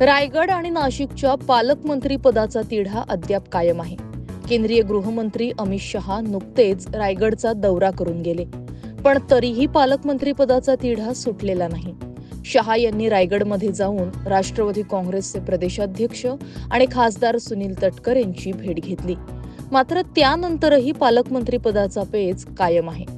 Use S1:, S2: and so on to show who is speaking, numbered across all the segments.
S1: रायगड आणि नाशिकच्या पालकमंत्री पदाचा तिढा अद्याप कायम आहे. केंद्रीय गृहमंत्री अमित शहा नुकतेच रायगडचा दौरा करून गेले. पण तरीही पालकमंत्री पदाचा तिढा सुटलेला नाही. शहा यांनी रायगडमध्ये जाऊन राष्ट्रवादी काँग्रेसचे प्रदेशाध्यक्ष आणि खासदार सुनील तटकर यांची भेट घेतली. मात्र त्यानंतरही पालकमंत्री पदाचा पेच कायम आहे.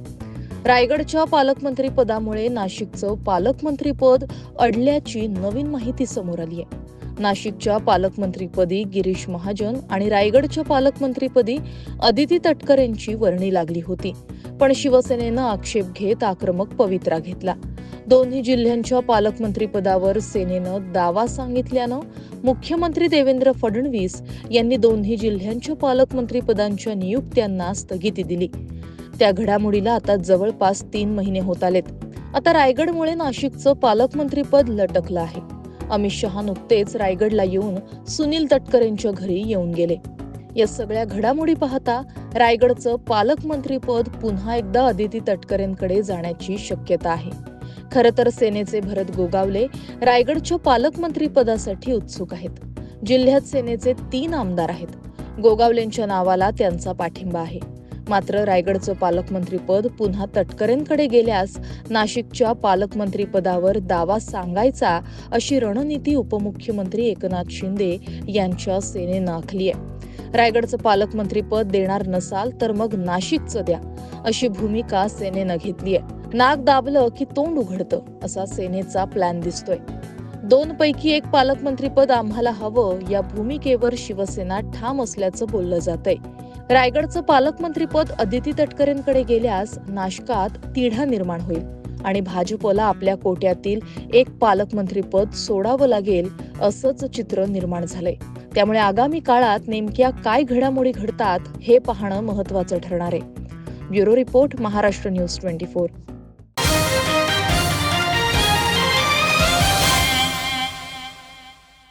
S1: रायगडच्या पालकमंत्री पदामुळे नाशिकचं पालकमंत्रीपद अडल्याची नवीन माहिती समोर आली आहे. नाशिकच्या पालकमंत्रीपदी गिरीश महाजन आणि रायगडच्या पालकमंत्रीपदी अदिती तटकर यांची वर्णी लागली होती. पण शिवसेनेनं आक्षेप घेत आक्रमक पवित्रा घेतला. दोन्ही जिल्ह्यांच्या पालकमंत्रीपदावर सेनेनं दावा सांगितल्यानं मुख्यमंत्री देवेंद्र फडणवीस यांनी दोन्ही जिल्ह्यांच्या पालकमंत्रीपदांच्या नियुक्त्यांना स्थगिती दिली. त्या घडामोडीला आता जवळपास तीन महिने होत आलेत. आता रायगडमुळे नाशिकचं पालकमंत्रीपद लटकलं आहे. अमित शहा नुकतेच रायगडला येऊन सुनील तटकरेंच्या घरी येऊन गेले. या सगळ्या घडामोडी पाहता रायगडचं पालकमंत्रीपद पुन्हा एकदा अदिती तटकरेंकडे जाण्याची शक्यता आहे. खरं तर सेनेचे भरत गोगावले रायगडच्या पालकमंत्रीपदासाठी उत्सुक आहेत. जिल्ह्यात सेनेचे तीन आमदार आहेत. गोगावलेंच्या नावाला त्यांचा पाठिंबा आहे. मात्र रायगडचं पालकमंत्रीपद पुन्हा तटकरेंकडे गेल्यास नाशिकच्या पालकमंत्रीपदावर दावा सांगायचा अशी रणनीती उपमुख्यमंत्री एकनाथ शिंदे यांच्या सेनेनं आखली आहे. रायगडचं पालकमंत्रीपद देणार नसाल तर मग नाशिकचं द्या अशी भूमिका सेनेनं घेतली आहे. नाक दाबलं की तोंड उघडतं असा सेनेचा प्लॅन दिसतोय. दोन पैकी एक पालकमंत्रीपद आम्हाला हवं या भूमिकेवर शिवसेना ठाम असल्याचं बोललं जात आहे रायगडचं पालकमंत्रीपद अदिती तटकरेंकडे गेल्यास नाशकात तिढा निर्माण होईल आणि भाजपला आपल्या कोट्यातील एक पालकमंत्रीपद सोडावं लागेल असंच चित्र निर्माण झालंय. त्यामुळे आगामी काळात नेमक्या काय घडामोडी घडतात हे पाहणं महत्वाचं ठरणार आहे. Bureau report Maharashtra news twenty four.